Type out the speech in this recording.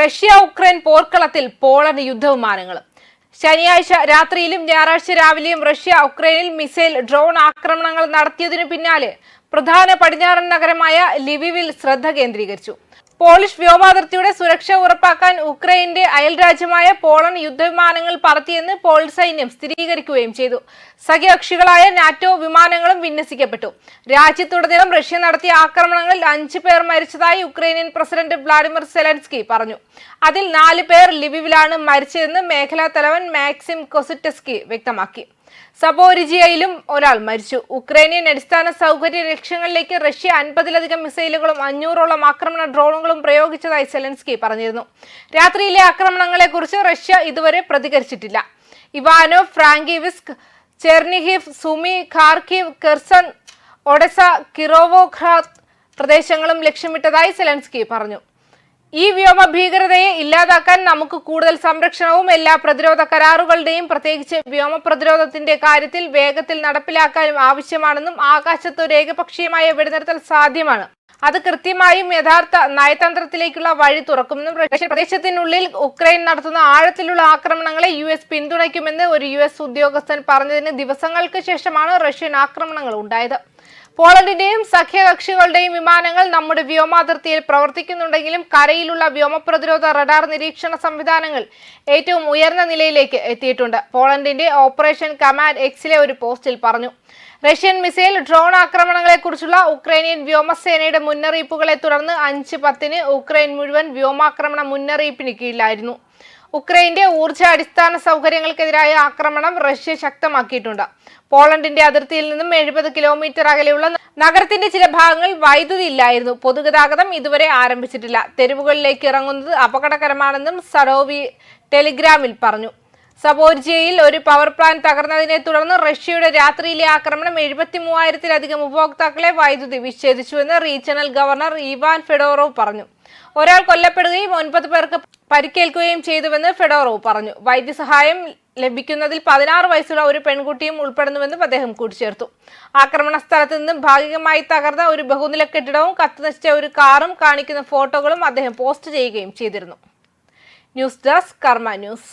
Russia Ukraine പോർക്കളത്തിൽ Poland യുദ്ധവിമാനങ്ങൾ. ശനിയാഴ്ച രാത്രിയിലും ഞായറാഴ്ച രാവിലെയും റഷ്യ ഉക്രൈനിൽ മിസൈൽ ഡ്രോൺ ആക്രമണങ്ങൾ നടത്തിയതിനു പിന്നാലെ പ്രധാന പടിഞ്ഞാറൻ നഗരമായ ലിവിവിൽ ശ്രദ്ധ കേന്ദ്രീകരിച്ചു. പോളിഷ് വ്യോമാതിർത്തിയുടെ സുരക്ഷ ഉറപ്പാക്കാൻ ഉക്രൈന്റെ അയൽരാജ്യമായ പോളണ്ട് യുദ്ധവിമാനങ്ങൾ പറത്തിയെന്ന് പോൾ സൈന്യം സ്ഥിരീകരിക്കുകയും ചെയ്തു. സഖ്യകക്ഷികളായ നാറ്റോ വിമാനങ്ങളും വിന്യസിക്കപ്പെട്ടു. രാജ്യത്തുടനീളം റഷ്യ നടത്തിയ ആക്രമണങ്ങളിൽ അഞ്ചു പേർ മരിച്ചതായി ഉക്രൈനിയൻ പ്രസിഡന്റ് വ്ളാഡിമിർ സെലൻസ്കി പറഞ്ഞു. അതിൽ നാല് പേർ ലിവിവിലാണ് മരിച്ചതെന്ന് മേഖലാ തലവൻ മാക്സിം കൊസിറ്റസ്കി വ്യക്തമാക്കി. സബോരിജിയയിലും ഒരാൾ മരിച്ചു. ഉക്രൈനിയൻ അടിസ്ഥാന സൗകര്യ ലക്ഷ്യങ്ങളിലേക്ക് റഷ്യ അൻപതിലധികം മിസൈലുകളും അഞ്ഞൂറോളം ആക്രമണ ഡ്രോണുകളും പ്രയോഗിച്ചതായി സെലൻസ്കി പറഞ്ഞിരുന്നു. രാത്രിയിലെ ആക്രമണങ്ങളെക്കുറിച്ച് റഷ്യ ഇതുവരെ പ്രതികരിച്ചിട്ടില്ല. Ivano Frankivsk Chernihiv Sumi ഖാർക്കിവ് Curzon ഒഡസ കിറോവോഖ്രാത് പ്രദേശങ്ങളും ലക്ഷ്യമിട്ടതായി സെലൻസ്കി പറഞ്ഞു. ഈ വ്യോമ ഭീകരതയെ ഇല്ലാതാക്കാൻ നമുക്ക് കൂടുതൽ സംരക്ഷണവും എല്ലാ പ്രതിരോധ കരാറുകളുടെയും പ്രത്യേകിച്ച് വ്യോമ പ്രതിരോധത്തിന്റെ കാര്യത്തിൽ വേഗത്തിൽ നടപ്പിലാക്കാനും ആവശ്യമാണെന്നും ആകാശത്ത് ഒരു ഏകപക്ഷീയമായ വെടിനിർത്തൽ സാധ്യമാണ്. അത് കൃത്യമായും യഥാർത്ഥ നയതന്ത്രത്തിലേക്കുള്ള വഴി തുറക്കുമെന്നും റഷ്യ പ്രദേശത്തിനുള്ളിൽ ഉക്രൈൻ നടത്തുന്ന ആഴത്തിലുള്ള ആക്രമണങ്ങളെ യു എസ് പിന്തുണയ്ക്കുമെന്ന് ഒരു യു എസ് ഉദ്യോഗസ്ഥൻ പറഞ്ഞതിന് ദിവസങ്ങൾക്ക് ശേഷമാണ് റഷ്യൻ ആക്രമണങ്ങൾ ഉണ്ടായത്. പോളണ്ടിന്റെയും സഖ്യകക്ഷികളുടെയും വിമാനങ്ങൾ നമ്മുടെ വ്യോമാതിർത്തിയിൽ പ്രവർത്തിക്കുന്നുണ്ടെങ്കിലും കരയിലുള്ള വ്യോമപ്രതിരോധ റഡാർ നിരീക്ഷണ സംവിധാനങ്ങൾ ഏറ്റവും ഉയർന്ന നിലയിലേക്ക് എത്തിയിട്ടുണ്ട്. പോളണ്ടിന്റെ ഓപ്പറേഷൻ കമാൻഡ് എക്സിലെ ഒരു പോസ്റ്റിൽ പറഞ്ഞു. റഷ്യൻ മിസൈൽ ഡ്രോൺ ആക്രമണങ്ങളെക്കുറിച്ചുള്ള ഉക്രൈനിയൻ വ്യോമസേനയുടെ മുന്നറിയിപ്പുകളെ തുടർന്ന് അഞ്ച് പത്തിന് ഉക്രൈൻ മുഴുവൻ വ്യോമാക്രമണ മുന്നറിയിപ്പിന് കീഴിലായിരുന്നു. ഉക്രൈന്റെ ഊർജ അടിസ്ഥാന സൗകര്യങ്ങൾക്കെതിരായ ആക്രമണം റഷ്യ ശക്തമാക്കിയിട്ടുണ്ട്. പോളണ്ടിന്റെ അതിർത്തിയിൽ നിന്നും എഴുപത് കിലോമീറ്റർ അകലെയുള്ള നഗരത്തിന്റെ ചില ഭാഗങ്ങൾ വൈദ്യുതി ഇല്ലായിരുന്നു. പൊതുഗതാഗതം ഇതുവരെ ആരംഭിച്ചിട്ടില്ല. തെരുവുകളിലേക്ക് ഇറങ്ങുന്നത് അപകടകരമാണെന്നും സറോവി ടെലിഗ്രാമിൽ പറഞ്ഞു. സബോർജിയയിൽ ഒരു പവർ പ്ലാന്റ് തകർന്നതിനെ തുടർന്ന് റഷ്യയുടെ രാത്രിയിലെ ആക്രമണം എഴുപത്തി മൂവായിരത്തിലധികം ഉപഭോക്താക്കളെ വൈദ്യുതി വിച്ഛേദിച്ചുവെന്ന് റീജിയണൽ ഗവർണർ ഇവാൻ ഫെഡോറോവ് പറഞ്ഞു. ഒരാൾ കൊല്ലപ്പെടുകയും ഒൻപത് പേർക്ക് പരിക്കേൽക്കുകയും ചെയ്തുവെന്ന് ഫെഡോറോവ് പറഞ്ഞു. വൈദ്യസഹായം ലഭിക്കുന്നതിൽ പതിനാറ് വയസ്സുള്ള ഒരു പെൺകുട്ടിയും ഉൾപ്പെടുന്നുവെന്നും അദ്ദേഹം കൂട്ടിച്ചേർത്തു. ആക്രമണ സ്ഥലത്ത് നിന്നും ഭാഗികമായി തകർന്ന ഒരു ബഹുനില കെട്ടിടവും കത്തുനശിച്ച ഒരു കാറും കാണിക്കുന്ന ഫോട്ടോകളും അദ്ദേഹം പോസ്റ്റ് ചെയ്യുകയും ചെയ്തിരുന്നു. News desk Karma news.